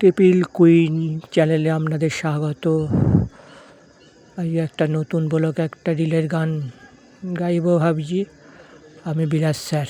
টেপিল queen চ্যানেলে আপনাদের স্বাগত। এই একটা নতুন ব্লক একটা রিলের গান গাইব ভাবছি। আমি বিলাস স্যার।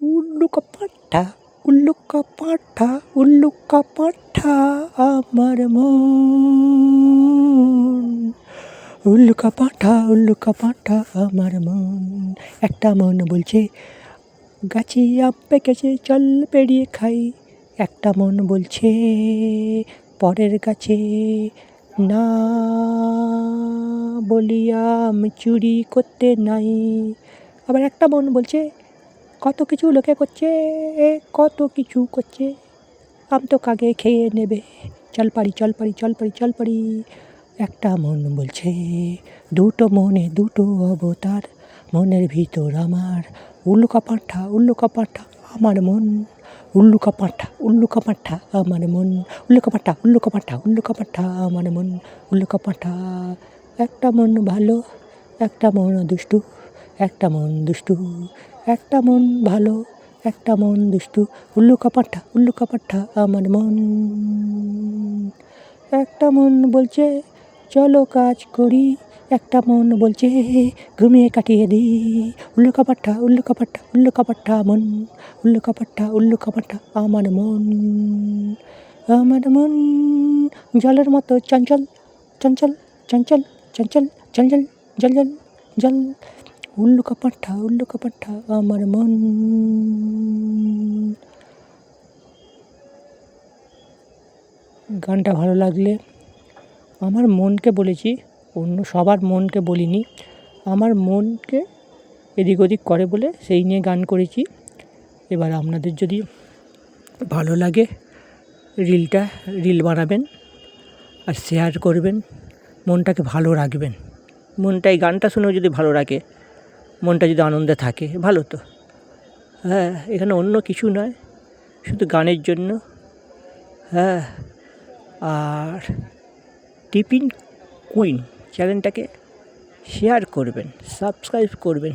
উল্লুকা পাঠা উল্লুকা পাঠা উল্লুকা পাঠা আমার মন উল্লুকা পাঠা উল্লুকা পাঠা আমার মন। একটা মন বলছে, গাছে আম পেকেছে চল পেরিয়ে খাই। একটা মন বলছে, পরের গাছে না বলিয়া আমি চুরি করতে নাই। আবার একটা মন বলছে, কত কিছু লোকে করছে কত কিছু করছে। আম তো কাগে খেয়ে নেবে। চল পারি চল পারি চল পারি চল পারি। একটা মন বলছে, দুটো মনে দুটো অবতার, মনের ভিতর আমার উল্লুকা পাঁঠা উল্লুকা পাঁঠা আমার মন উল্লুকা পাঁঠা উল্লুকা পাঁঠা আমার মন উল্লুকা পাঁঠা উল্লুকা পাঁঠা উল্লুকা পাঁঠা আমার মন উল্লুকা পাঁঠা একটা মন ভালো, একটা মন দুষ্টু, একটা মন দুষ্টু, একটা মন ভালো, একটা মন দুষ্টু উল্লুকা পাঠা উল্লুকা পাঠা আমার মন। একটা মন বলছে চলো কাজ করি। একটা মন বলছে, ঘুমিয়ে কাটিয়ে দিই উল্লুকা পাঠা উল্লুকা পাঠা উল্লুকা পাঠা মন উল্লুকা পাঠা উল্লুকা পাঠা আমার মন। আমার মন জলের মতো চঞ্চল চঞ্চল চঞ্চল চঞ্চল চঞ্চল, জল জল জল। উল্লুকা পাঠা উল্লুকা পাঠা আমার মন। গানটা ভালো লাগলে আমার মনকে বলেছি, অন্য সবার মনকে বলিনি, আমার মনকে এদিক ওদিক করে বলে সেই নিয়ে গান করেছি। এবার আপনাদের যদি ভালো লাগে, রিলটা, রিল বানাবেন আর শেয়ার করবেন, মনটাকে ভালো রাখবেন। মনটা এই গানটা শুনেও যদি ভালো রাখে মনটা যদি আনন্দে থাকে, ভালো তো। হ্যাঁ এখানে অন্য কিছু নয়, শুধু গানের জন্য। হ্যাঁ আর টিফিন কুইন চ্যানেলটাকে শেয়ার করবেন, সাবস্ক্রাইব করবেন।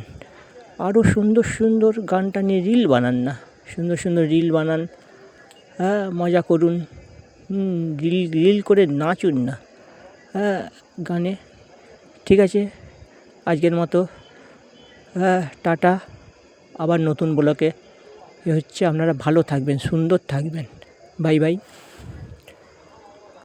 আরও সুন্দর সুন্দর গানটা নিয়ে রিল বানান না। সুন্দর সুন্দর রিল বানান। হ্যাঁ মজা করুন। রিল রিল করে নাচুন না। হ্যাঁ গানে। ঠিক আছে, আজকের মতো। হ্যাঁ টাটা। আবার নতুন ব্লকে হচ্ছে আপনারা ভালো থাকবেন, সুন্দর থাকবেন। Bye bye.